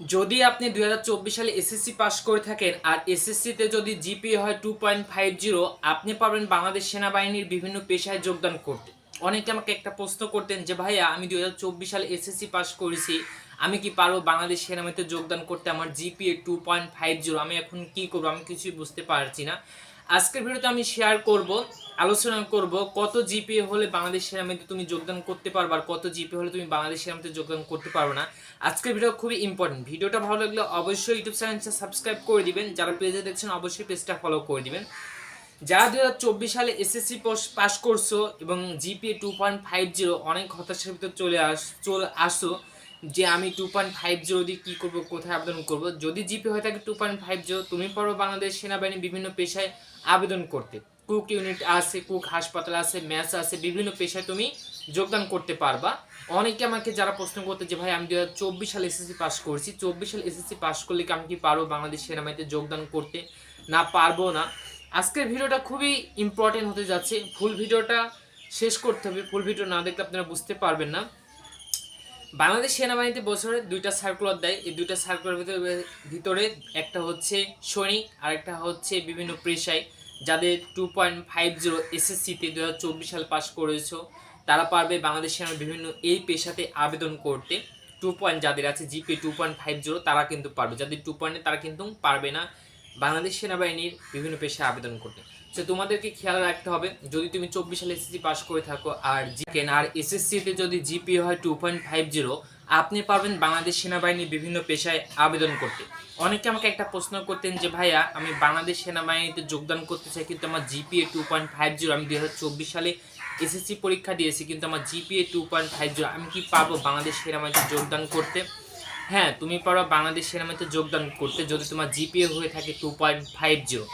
যদি আপনি দুই হাজার চব্বিশ সালে এসএসসি পাশ করে থাকেন আর এসএসসিতে যদি জিপি হয় টু পয়েন্ট ফাইভ জিরো আপনি পাবেন বাংলাদেশ সেনাবাহিনীর বিভিন্ন পেশায় যোগদান করতে। অনেকে আমাকে একটা প্রশ্ন করতেন যে, ভাইয়া, আমি দুই হাজার চব্বিশ সালে এসএসসি পাশ করেছি আমি কি পারব বাংলাদেশ সেনাবাহিনীতে যোগদান করতে আমার GPA two point five zero আমি এখন কি করব? আমি কিছুই বুঝতে পারছি না। আজকের ভিডিওতে আমি শেয়ার করব, আলোচনা করব কত জিপিএ হলে বাংলাদেশ সেনাবাহিনীতে তুমি যোগদান করতে পারবে আর কত জিপিএ হলে তুমি বাংলাদেশ সেনাবাহিনীতে যোগদান করতে পারবে না। আজকের ভিডিও খুবই ইম্পর্টেন্ট ভিডিওটা ভালো লাগলে অবশ্যই ইউটিউব চ্যানেলটা সাবস্ক্রাইব করে দিবেন। যারা পেজে দেখছেন, অবশ্যই পেজটা ফলো করে দিবেন। যারা দু হাজার চব্বিশ সালে এসএসসি পাস করছ এবং GPA two point five zero অনেক হতাশার ভিতরে চলে আস, চলে আসো যে আমি টু পয়েন্ট ফাইভ জিরো দিয়ে কী করব, কোথায় আবেদন করব? যদি জিপি হয়ে থাকে টু পয়েন্ট ফাইভ জিরো, তুমি পারো বাংলাদেশ সেনাবাহিনী বিভিন্ন পেশায় আবেদন করতে। কুক ইউনিট আছে, কুক হাসপাতাল আছে, ম্যাচ আছে, বিভিন্ন পেশায় তুমি যোগদান করতে পারবা। অনেকে আমাকে যারা প্রশ্ন করতে যে, ভাই, আমি দু চব্বিশ সালে এসএসসি পাস করছি। চব্বিশ সালে এসএসসি পাস করলে কি আমি কি পারব বাংলাদেশ সেনাবাহিনীতে যোগদান করতে? না, পারব না। আজকের ভিডিওটা খুবই ইম্পর্টেন্ট হতে যাচ্ছে। ফুল ভিডিওটা শেষ করতে হবে। ফুল ভিডিও না দেখলে আপনারা বুঝতে পারবেন না। বাংলাদেশ সেনাবাহিনীতে বছরে দুইটা সার্কুলার দেয়। এই দুইটা সার্কুলার ভিতরে ভিতরে একটা হচ্ছে সৈনিক আর একটা হচ্ছে বিভিন্ন পেশায়। যাদের টু পয়েন্ট ফাইভ জিরো এসএসসিতে দু হাজার চব্বিশ সাল পাস করেছ, তারা পারবে বাংলাদেশ সেনার বিভিন্ন এই পেশাতে আবেদন করতে। টু পয়েন্ট যাদের আছে GP two point five zero তারা কিন্তু পারবে। যাদের টু পয়েন্টে তারা কিন্তু পারবে না। বাংলাদেশ সেনাবাহিনীর বিভিন্ন পেশায় আবেদন করতে তো তোমাদেরকে খেয়াল রাখতে হবে, যদি তুমি চব্বিশ সালে এসএসসি পাস করে থাকো আর জিকেন আর এসএসসিতে যদি জিপি হয় টু পয়েন্ট ফাইভ জিরো আপনি পারবেন বাংলাদেশ সেনাবাহিনীর বিভিন্ন পেশায় আবেদন করতে। অনেকে আমাকে একটা প্রশ্ন করতেন যে, ভাইয়া, আমি বাংলাদেশ সেনাবাহিনীতে যোগদান করতে চাই, কিন্তু আমার GPA two point five zero আমি দুই হাজার চব্বিশ সালে এসএসসি পরীক্ষা দিয়েছি, কিন্তু আমার GPA two point five zero আমি কি পারব বাংলাদেশ সেনাবাহিনীতে যোগদান করতে? হ্যাঁ তুমি পারো বাংলাদেশ সেনাবাহিনীতে যোগদান করতে যদি তোমার জিপিএ হয়ে থাকে টু পয়েন্ট ফাইভ জিরো